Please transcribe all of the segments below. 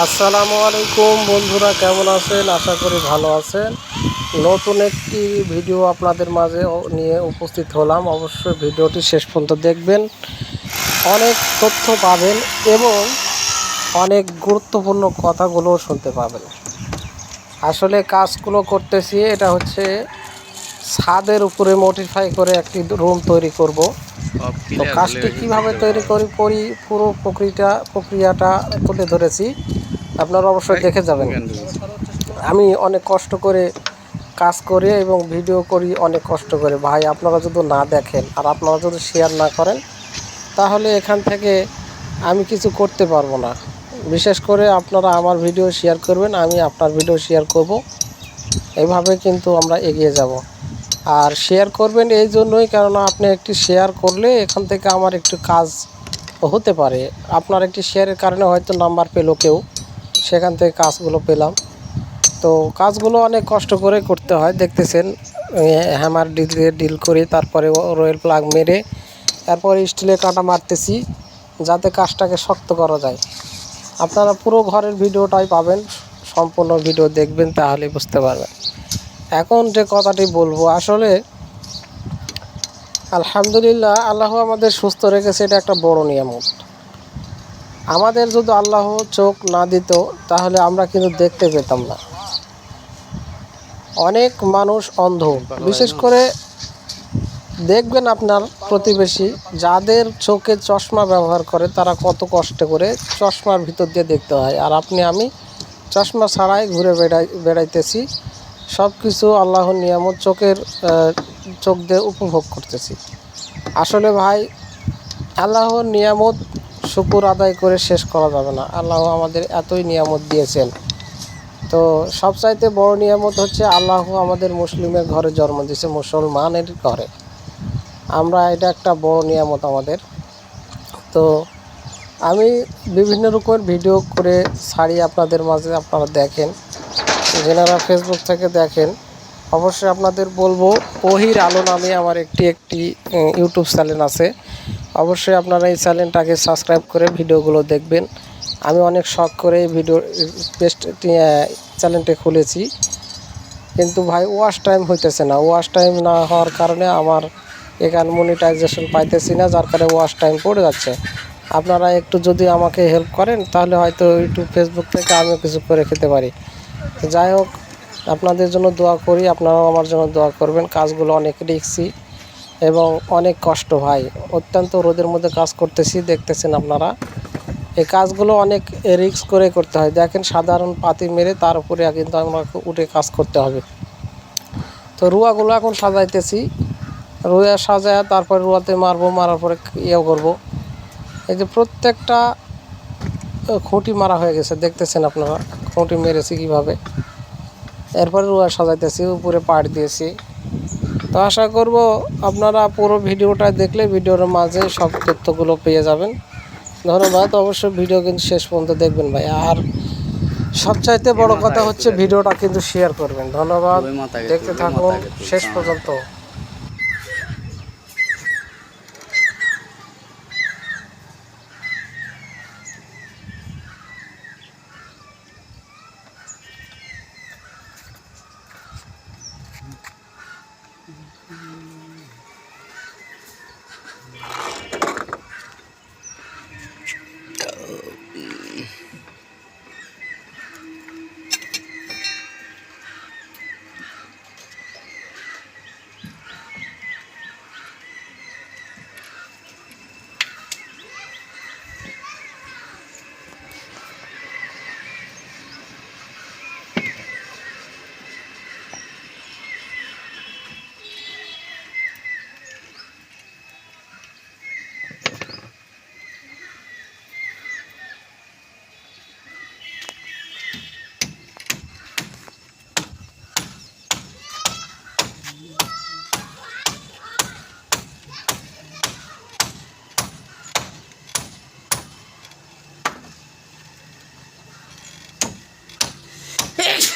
আসসালামু আলাইকুম বন্ধুরা, কেমন আছেন? আশা করি ভালো আছেন। নতুন একটি ভিডিও আপনাদের মাঝে নিয়ে উপস্থিত হলাম। অবশ্যই ভিডিওটি শেষ পর্যন্ত দেখবেন। অনেক তথ্য পাবেন এবং অনেক গুরুত্বপূর্ণ কথাগুলো শুনতে পাবেন। আসলে কাজগুলো করতেছি, এটা হচ্ছে ছাদের উপরে মডিফাই করে একটি রুম তৈরি করব। তো কাজটি কীভাবে তৈরি করি করি পুরো প্রক্রিয়াটা প্রক্রিয়াটা তুলে ধরেছি। আপনারা অবশ্যই দেখে যাবেন। আমি অনেক কষ্ট করে কাজ করি এবং ভিডিও করি অনেক কষ্ট করে। ভাই আপনারা যদি না দেখেন আর আপনারা যদি শেয়ার না করেন তাহলে এখান থেকে আমি কিছু করতে পারব না। বিশেষ করে আপনারা আমার ভিডিও শেয়ার করবেন আমি আপনার ভিডিও শেয়ার করব। এভাবে কিন্তু আমরা এগিয়ে যাব। আর শেয়ার করবেন এই জন্যই, কেননা আপনি একটি শেয়ার করলে এখান থেকে আমার একটু কাজ হতে পারে। আপনার একটি শেয়ারের কারণে হয়তো নাম্বার পেল কেউ, সেখান থেকে কাজগুলো পেলাম। তো কাজগুলো অনেক কষ্ট করে করতে হয়, দেখতেছেন হ্যামার ডিল ডিল করে, তারপরে রয়েল প্লাগ মেরে, তারপরে স্টিলের কাঁটা মারতেছি, যাতে কাজটাকে শক্ত করা যায়। আপনারা পুরো ঘরের ভিডিওটাই পাবেন, সম্পূর্ণ ভিডিও দেখবেন তাহলে বুঝতে পারবেন। এখন যে কথাটি বলব, আসলে আলহামদুলিল্লাহ আল্লাহ আমাদের সুস্থ রেখেছে, এটা একটা বড় নিয়ামত। আমাদের যদি আল্লাহ চোখ না দিত, তাহলে আমরা কিন্তু দেখতে পেতাম না। অনেক মানুষ অন্ধ, বিশেষ করে দেখবেন আপনার প্রতিবেশী, যাদের চোখে চশমা ব্যবহার করে, তারা কত কষ্ট করে চশমার ভিতর দিয়ে দেখতে হয়। আর আপনি, আমি চশমা ছাড়াই ঘুরে বেড়াই, বেড়াইতেছি। সব কিছু আল্লাহর নিয়ামত চোখের চোখ দিয়ে উপভোগ করতেছি। আসলে ভাই, আল্লাহর নিয়ামত শুকুর আদায় করে শেষ করা যাবে না। আল্লাহ আমাদের এতই নিয়ামত দিয়েছেন। তো সবচাইতে বড় নিয়ামত হচ্ছে আল্লাহ আমাদের মুসলিমের ঘরে জন্ম দিয়েছে, মুসলমানের ঘরে। আমরা এটা একটা বড় নিয়ামত আমাদের। তো আমি বিভিন্ন রকমের ভিডিও করে ছাড়ি আপনাদের মাঝে আপনারা দেখেন। যেনারা ফেসবুক থেকে দেখেন, অবশ্যই আপনাদের বলব, ওহির আলো নামে আমার একটি একটি ইউটিউব চ্যানেল আছে। অবশ্যই আপনারা এই চ্যানেলটাকে সাবস্ক্রাইব করে ভিডিওগুলো দেখবেন। আমি অনেক শখ করে ভিডিও পেস্ট চ্যানেলটি খুলেছি। কিন্তু ভাই ওয়াশ টাইম হইতেছে না। ওয়াশ টাইম না হওয়ার কারণে আমার এখানে মনিটাইজেশন পাইতেছি না, যার কারণে ওয়াশ টাইম পড়ে যাচ্ছে। আপনারা একটু যদি আমাকে হেল্প করেন, তাহলে হয়তো ইউটিউব ফেসবুক থেকে আমিও কিছু করে খেতে পারি। যাই হোক, আপনাদের জন্য দোয়া করি, আপনারাও আমার জন্য দোয়া করবেন। কাজগুলো অনেক রিক্সি এবং অনেক কষ্ট ভাই। অত্যন্ত রোদের মধ্যে কাজ করতেছি, দেখতেছেন আপনারা। এই কাজগুলো অনেক রিক্স করে করতে হয়। দেখেন, সাধারণ পাতি মেরে তার উপরে কিন্তু আমাকে উঠে কাজ করতে হবে। তো রুয়াগুলো এখন সাজাইতেছি। রুয়া সাজায় তারপরে রুয়াতে মারবো, মারার পরে ইয়ে করব। এই যে প্রত্যেকটা খুঁটি মারা হয়ে গেছে, দেখতেছেন আপনারা। খুঁটি মেরেছি কীভাবে? এরপরে রুয়া সাজাইতেছি উপরে পাড় দিয়েছি। তো আশা করব আপনারা পুরো ভিডিওটা দেখলে ভিডিওর মাঝে সব তথ্যগুলো পেয়ে যাবেন। ধন্যবাদ অবশ্যই ভিডিও কিন্তু শেষ পর্যন্ত দেখবেন ভাই। আর সবচাইতে বড় কথা হচ্ছে ভিডিওটা কিন্তু শেয়ার করবেন। ধন্যবাদ দেখতে থাকুন শেষ পর্যন্ত।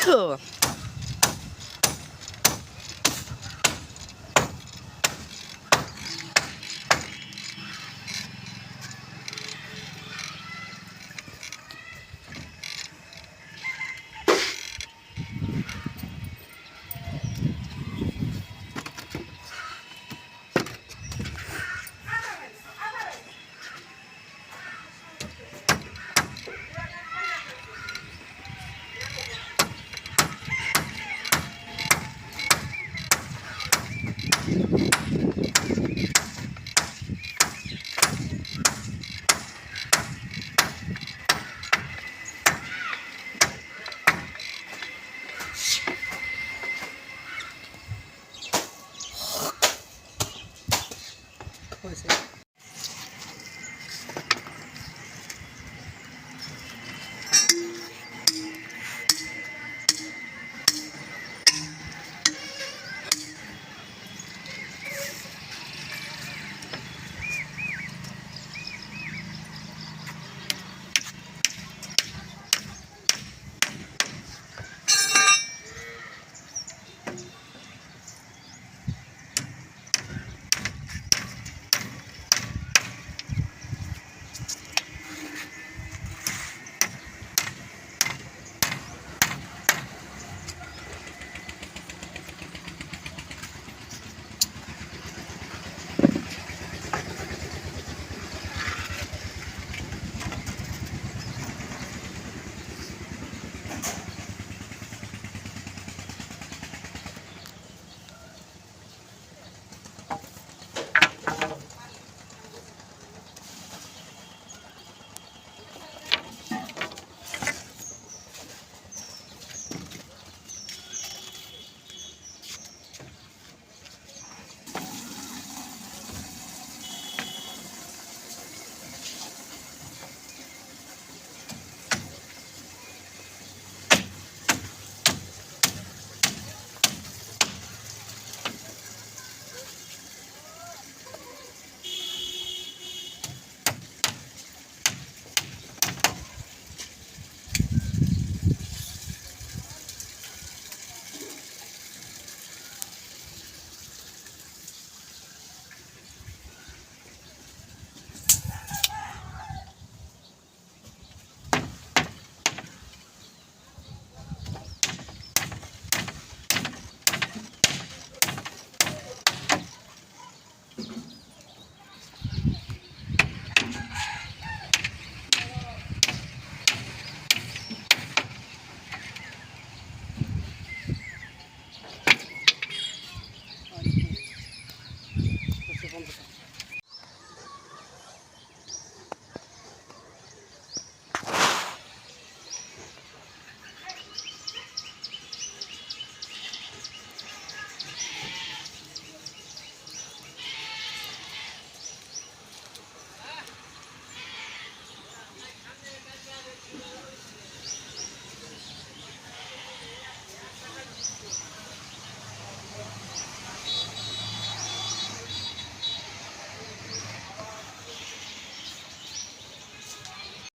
这。puede ser.